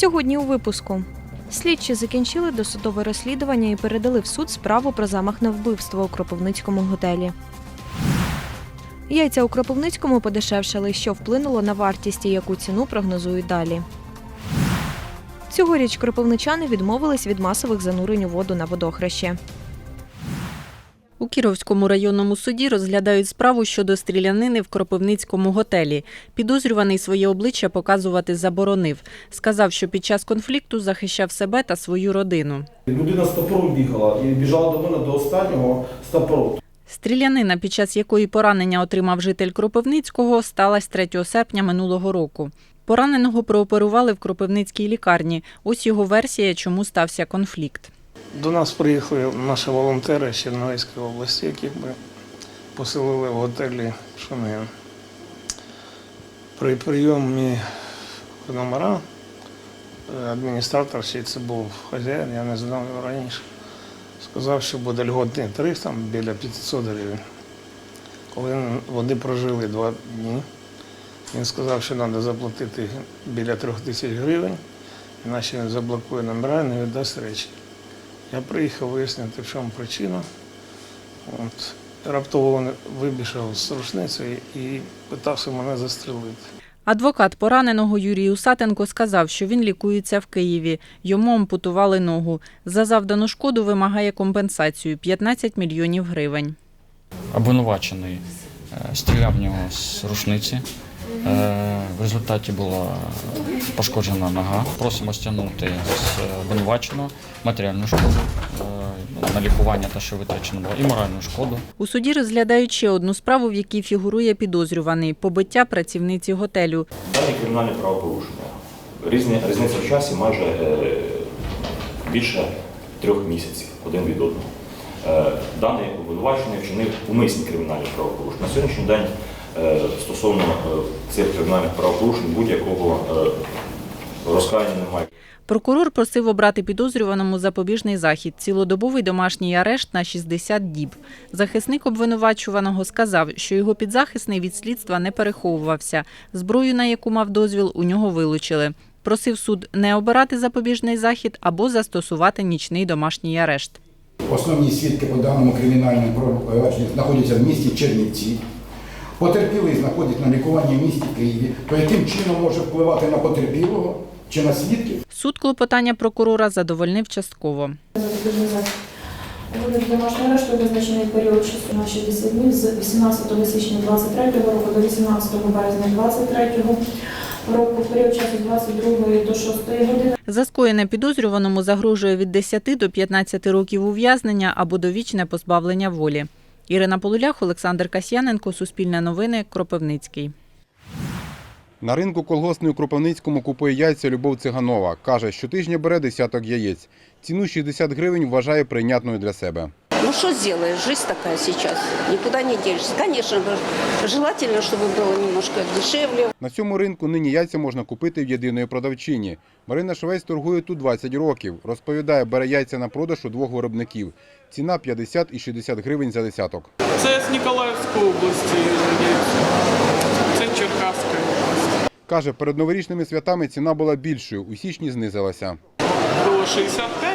Сьогодні у випуску. Слідчі закінчили досудове розслідування і передали в суд справу про замах на вбивство у Кропивницькому готелі. Яйця у Кропивницькому подешевшали, що вплинуло на вартість і яку ціну прогнозують далі. Цьогоріч кропивничани відмовились від масових занурень у воду на водохрещі. У Кіровському районному суді розглядають справу щодо стрілянини в Кропивницькому готелі. Підозрюваний своє обличчя показувати заборонив. Сказав, що під час конфлікту захищав себе та свою родину. Людина з топором бігала і біжала до мене до останнього з топором. Стрілянина, під час якої поранення отримав житель Кропивницького, сталася 3 серпня минулого року. Пораненого прооперували в Кропивницькій лікарні. Ось його версія, чому стався конфлікт. До нас приїхали наші волонтери з Чернігівської області, яких ми поселили в готелі Шунин. При прийомі номера е, адміністратор, ще це був хазяїн, я не знав його раніше, сказав, що буде льготний тариф там біля 500 гривень. Коли вони прожили два дні, він сказав, що треба заплатити біля трьох тисяч гривень, іначе він заблокує номера і не віддасть речі. Я приїхав вияснити, в чому причина. От. Раптово він вибіжав з рушниці і питався мене застрелити. Адвокат пораненого Юрій Усатенко сказав, що він лікується в Києві. Йому ампутували ногу. За завдану шкоду вимагає компенсацію 15 мільйонів гривень. Обвинувачений е, стріляв в нього з рушниці. Е, В результаті була пошкоджена нога. Просимо стягнути з обвинуваченого матеріальну шкоду е, на лікування та що витрачено було, і моральну шкоду. У суді розглядають ще одну справу, в якій фігурує підозрюваний побиття працівниці готелю. Дані кримінальні правопорушення. Різні, різниця в часі майже е, більше трьох місяців один від одного. Е, даний обвинувачений вчинив умисні кримінальні правопорушення. На сьогоднішній день е, стосовно е, цих кримінальних правопорушень будь-якого е, розкаяння немає. Прокурор просив обрати підозрюваному запобіжний захід цілодобовий домашній арешт на 60 діб. Захисник обвинувачуваного сказав, що його підзахисний від слідства не переховувався. Зброю, на яку мав дозвіл, у нього вилучили. Просив суд не обирати запобіжний захід або застосувати нічний домашній арешт. Основні свідки по даному кримінальному провадженню знаходяться в місті Чернівці. Потерпілий знаходиться на лікуванні в місті Києві. То яким чином може впливати на потерпілого чи на свідків? Суд клопотання прокурора задовольнив частково. Захід. Вигляд арешту визначений період часу на 60 днів з 18 січня 23 року до 18 березня 23 року, період часу з 22 до 6 години. За скоєне підозрюваному загрожує від 10 до 15 років ув'язнення або довічне позбавлення волі. Ірина Полулях, Олександр Касьяненко, Суспільне новини, Кропивницький. На ринку колгоспний у Кропивницькому купує яйця Любов Циганова. Каже, щотижня бере десяток яєць. Ціну 60 гривень вважає прийнятною для себе. Ну что сделаешь, жизнь такая сейчас, никуда не денешься. Конечно, бы желательно, чтобы было немножко дешевле. На цьому ринку нині яйця можна купити в єдиної продавчині. Марина Швець торгує тут 20 років. Розповідає, бере яйця на продаж у двох виробників. Ціна 50 і 60 гривень за десяток. Це з Ніколаївської області, це Черкаська область. Каже, перед новорічними святами ціна була більшою, у січні знизилася. Було 65,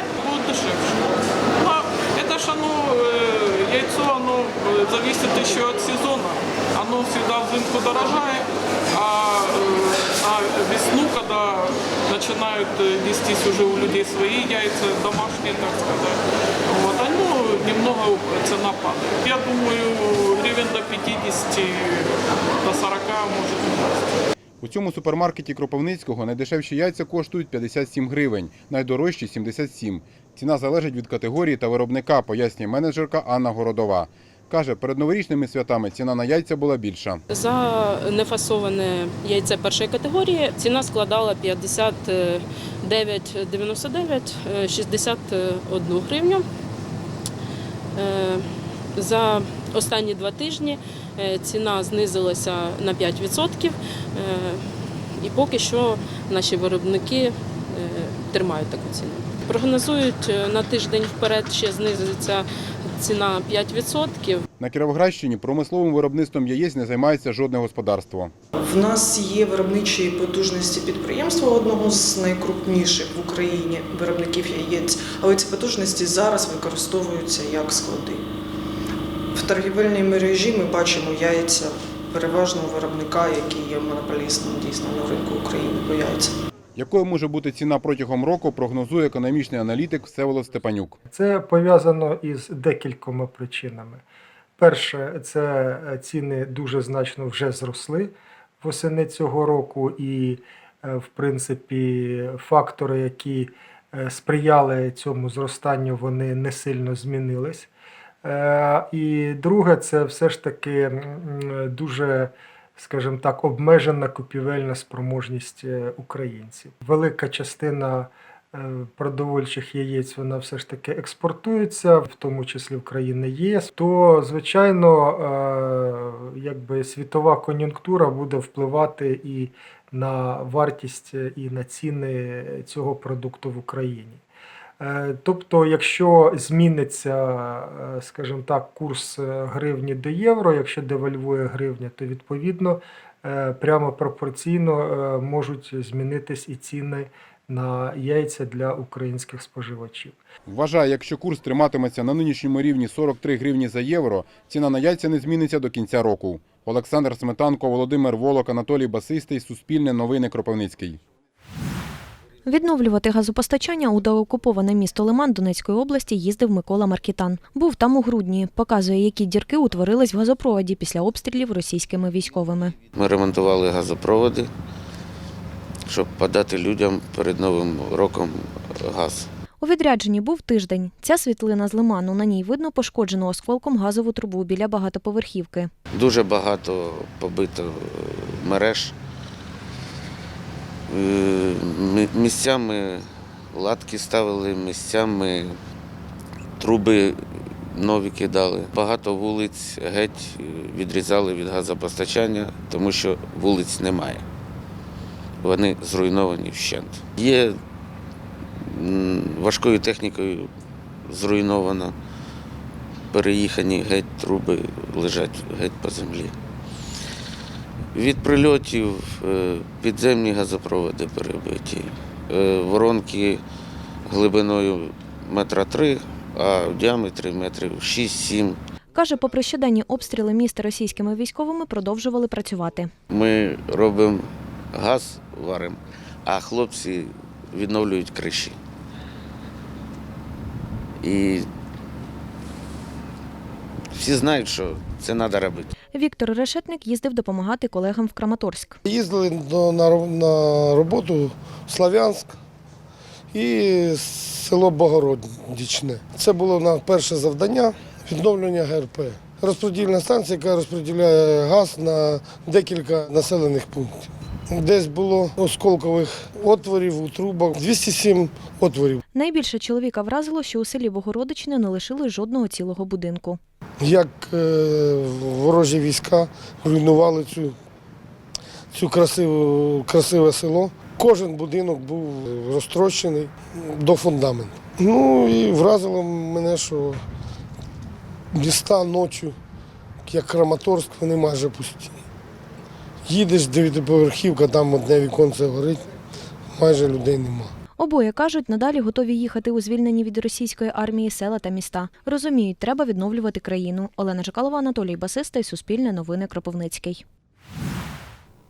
взимку дорожает, а, а весну, когда начинают э, нестись уже у людей свои яйца, домашние, так сказать, вот, оно немного цена падает. Я думаю, гривен до 50, до 40 может упасть. У цьому супермаркеті Кропивницького найдешевші яйця коштують 57 гривень, найдорожчі – 77. Ціна залежить від категорії та виробника, пояснює менеджерка Анна Городова. Каже, перед новорічними святами ціна на яйця була більша. За нефасоване яйце першої категорії ціна складала 59,99, е, 61 гривню. Е, За останні два тижні е, ціна знизилася на 5%, е, і поки що наші виробники е, тримають таку ціну. Прогнозують е, на тиждень вперед ще знизиться ціна 5%. На Кіровоградщині промисловим виробництвом яєць не займається жодне господарство. В нас є виробничі потужності підприємства одного з найкрупніших в Україні виробників яєць, але ці потужності зараз використовуються як склади. В торгівельній мережі ми бачимо яйця переважно виробника, який є монополістом дійсно на ринку України по яйцям. Якою може бути ціна протягом року, прогнозує економічний аналітик Всеволод Степанюк. Це пов'язано із декількома причинами. Перше, це е, ціни дуже значно вже зросли восени цього року, і, е, в принципі, фактори, які е, сприяли цьому зростанню, вони не сильно змінились. І друге, це все ж таки дуже, скажімо так, обмежена купівельна спроможність е, українців. Велика частина е, продовольчих яєць вона все ж таки експортується, в тому числі в країни ЄС, то звичайно, е, якби світова кон'юнктура буде впливати і на вартість і на ціни цього продукту в Україні. Е, Тобто, якщо зміниться, е, скажімо так, курс е, гривні до євро, якщо девальвує гривня, то відповідно прямо пропорційно можуть змінитись і ціни на яйця для українських споживачів. Вважає, якщо курс триматиметься на нинішньому рівні 43 гривні за євро, ціна на яйця не зміниться до кінця року. Олександр Сметанко, Володимир Волок, Анатолій Басистий, Суспільне новини Кропивницький. Відновлювати газопостачання у деокуповане місто Лиман Донецької області їздив Микола Маркітан. Був там у грудні. Показує, які дірки утворились в газопроводі після обстрілів російськими військовими. Ми ремонтували газопроводи, щоб подати людям перед Новим роком газ. У відрядженні був тиждень. Ця світлина з лиману. На ній видно пошкоджену осколком газову трубу біля багатоповерхівки. Дуже багато побито мереж. Е, мі- Місцями латки ставили, місцями труби нові кидали. Багато вулиць геть відрізали від газопостачання, тому що вулиць немає. Вони зруйновані вщент. Є важкою технікою зруйновано. Переїхані геть труби лежать геть по землі. Від прильотів е, підземні газопроводи перебиті, е, воронки глибиною метра три, а в діаметрі метрів 6-7. Каже, попри щоденні обстріли міста російськими військовими продовжували працювати. Ми робимо газ, варимо, а хлопці відновлюють криші. І всі знають, що це треба робити. Віктор Решетник їздив допомагати колегам в Краматорськ. Їздили на, роботу в Слав'янськ і село Богородичне. Це було на перше завдання відновлення ГРП. Розподільна станція, яка розподіляє газ на декілька населених пунктів. Десь було осколкових отворів у трубах 207 отворів. Найбільше чоловіка вразило, що у селі Богородичне не лишили жодного цілого будинку. Як е, ворожі війська руйнували цю, цю красиву, красиве село. Кожен будинок був розтрощений до фундаменту. Ну і вразило мене, що міста ночі, як Краматорськ, вони майже пусті. Їдеш, дев'ятиповерхівка, там одне віконце горить, майже людей нема. Обоє кажуть, надалі готові їхати у звільнені від російської армії села та міста. Розуміють, треба відновлювати країну. Олена Жакалова, Анатолій Басиста і Суспільне новини Кропивницький.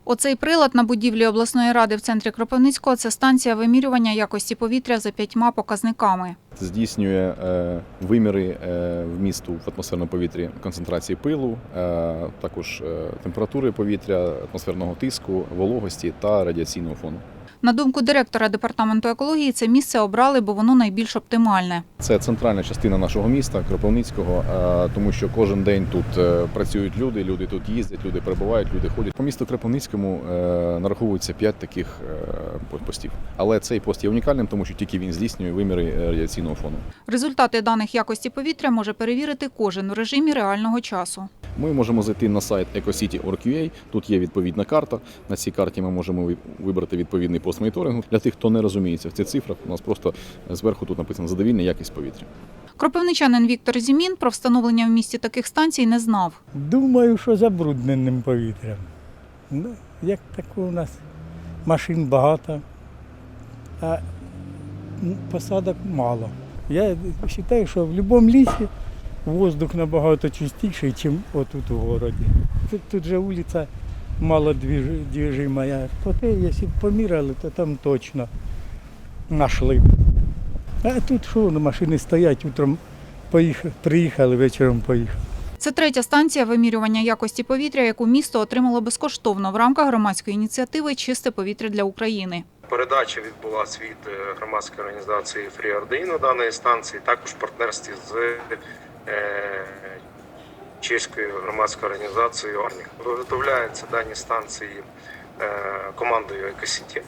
Оцей прилад на будівлі обласної ради в центрі Кропивницького – це станція вимірювання якості повітря за п'ятьма показниками. здійснює е, виміри в вмісту в атмосферному повітрі концентрації пилу, е, також е, температури повітря, атмосферного тиску, вологості та радіаційного фону. На думку директора департаменту екології, це місце обрали, бо воно найбільш оптимальне. Це центральна частина нашого міста, Кропивницького, е, тому що кожен день тут е, працюють люди, люди тут їздять, люди перебувають, люди ходять. По місту Кропивницькому е, нараховується п'ять таких постів. Але цей пост є унікальним, тому що тільки він здійснює виміри радіаційного фону. Результати даних якості повітря може перевірити кожен в режимі реального часу. Ми можемо зайти на сайт ecocity.org.ua, Тут є відповідна карта. На цій карті ми можемо вибрати відповідний пост моніторингу. Для тих, хто не розуміється в цих цифрах, у нас просто зверху тут написано задовільна якість повітря. Кропивничанин Віктор Зімін про встановлення в місті таких станцій не знав. Думаю, що забрудненим повітрям. Ну, як таке у нас машин багато, а посадок мало. Я вважаю, що в будь-якому лісі воздух набагато чистіший, ніж отут у городі. Тут, тут же вулиця мало двіжима. Проте, якщо б поміряли, то там точно знайшли. А тут що, ну, машини стоять, утром поїхали, приїхали, вечором поїхали. Це третя станція вимірювання якості повітря, яку місто отримало безкоштовно в рамках громадської ініціативи Чисте повітря для України. Передача відбулася від е, громадської організації Фріардино даної станції, також в партнерстві з чеською громадською організацією Орніх. Виготовляються дані станції е, командою Екосіті.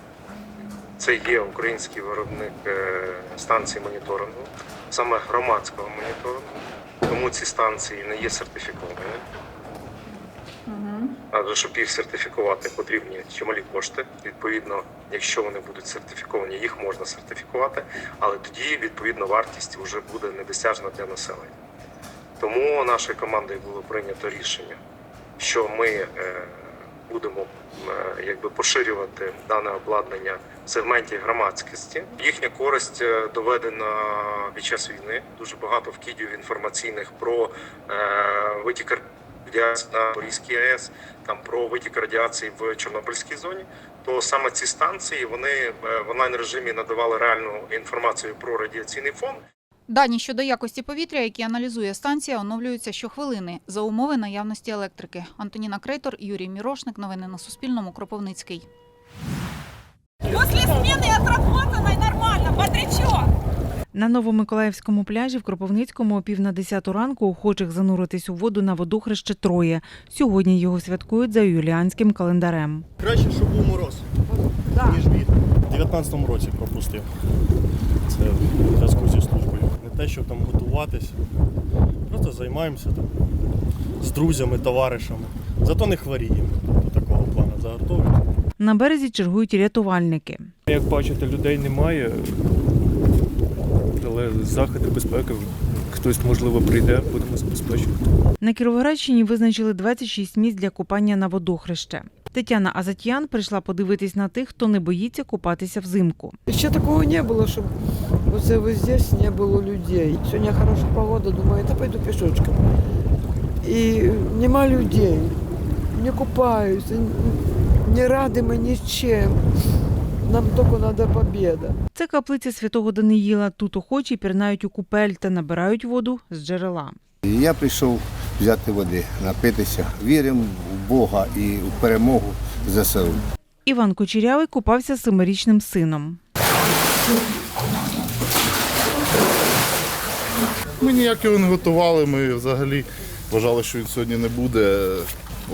Це є український виробник е, станції моніторингу, саме громадського моніторингу. Тому ці станції не є сертифікованими. Адже щоб їх сертифікувати, потрібні чималі кошти. Відповідно, якщо вони будуть сертифіковані, їх можна сертифікувати, але тоді відповідно вартість вже буде недосяжна для населення. Тому нашою командою було прийнято рішення, що ми е, будемо е, якби поширювати дане обладнання в сегменті громадськості. Їхня користь е, доведена під час війни. Дуже багато вкидів інформаційних про витік радіації на Борізькій АЕС, там про витік радіації в Чорнобильській зоні. То саме ці станції вони в онлайн режимі надавали реальну інформацію про радіаційний фон. Дані щодо якості повітря, які аналізує станція, оновлюються щохвилини за умови наявності електрики. Антоніна Крейтор, Юрій Мірошник. Новини на Суспільному. Кропивницький. После смены отработанной нормально, бодрячок. На Новомиколаївському пляжі в Кропивницькому о пів на десяту ранку охочих зануритись у воду на водохреще троє. Сьогодні його святкують за юліанським календарем. Краще, щоб був мороз, ніж вітер. У 19-му році пропустив. Це в зв'язку зі службою. Те, щоб там готуватися. Просто займаємося там з друзями, товаришами. Зато не хворіємо. Тобто такого плану загартовуємо. На березі чергують рятувальники. Як бачите, людей немає, але заходи безпеки. Хтось, можливо, прийде, будемо забезпечувати. На Кіровоградщині визначили 26 місць для купання на водохреще. Тетяна Азатьян прийшла подивитись на тих, хто не боїться купатися взимку. Ще такого не було, щоб оце ось здесь не було людей. Сьогодні хороша погода, думаю, та пойду пішочком. І нема людей, не купаються, не радимо нічим. Нам тільки треба побіда. Це каплиця святого Даниїла. Тут охочі пірнають у купель та набирають воду з джерела. Я прийшов взяти води, напитися. Віримо в Бога і в перемогу ЗСУ. Іван Кучерявий купався з семирічним сином. Ми ніяк його не готували. Ми взагалі вважали, що він сьогодні не буде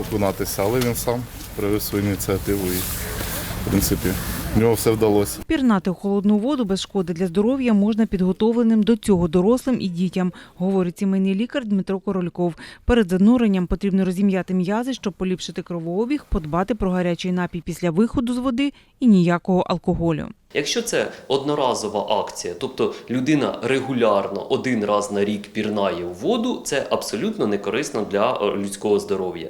окунатися, але він сам проявив свою ініціативу і, в принципі, в нього все вдалося. Пірнати у холодну воду без шкоди для здоров'я можна підготовленим до цього дорослим і дітям, говорить сімейний лікар Дмитро Корольков. Перед зануренням потрібно розім'яти м'язи, щоб поліпшити кровообіг, подбати про гарячий напій після виходу з води і ніякого алкоголю. Якщо це одноразова акція, тобто людина регулярно один раз на рік пірнає у воду, це абсолютно не корисно для е, людського здоров'я.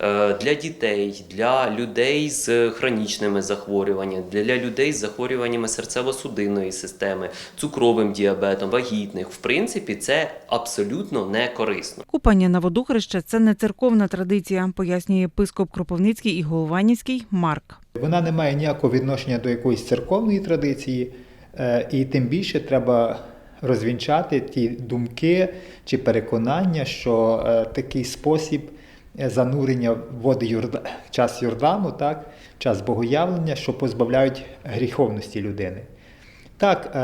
Е, Для дітей, для людей з хронічними захворюваннями, для людей з захворюваннями серцево-судинної системи, цукровим діабетом, вагітних, в принципі, це абсолютно не корисно. Купання на водохреще – це не церковна традиція, пояснює єпископ Кропивницький і Голованівський Марк. Вона не має ніякого відношення до якоїсь церковної традиції, е, і тим більше треба розвінчати ті думки чи переконання, що е, такий спосіб е, занурення в води Йорда... в час Йордану, так, час богоявлення, що позбавляють гріховності людини. Так,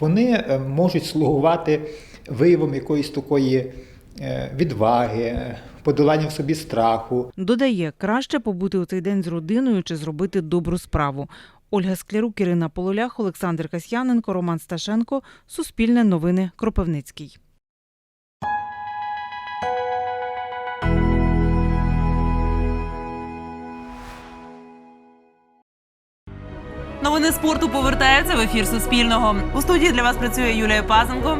вони можуть слугувати виявом якоїсь такої відваги, подолання в собі страху. Додає, краще побути у цей день з родиною чи зробити добру справу. Ольга Склярук, Ірина Пололях, Олександр Касьяненко, Роман Сташенко Суспільне новини. Кропивницький. Новини спорту повертаються в ефір Суспільного. У студії для вас працює Юлія Пазенко.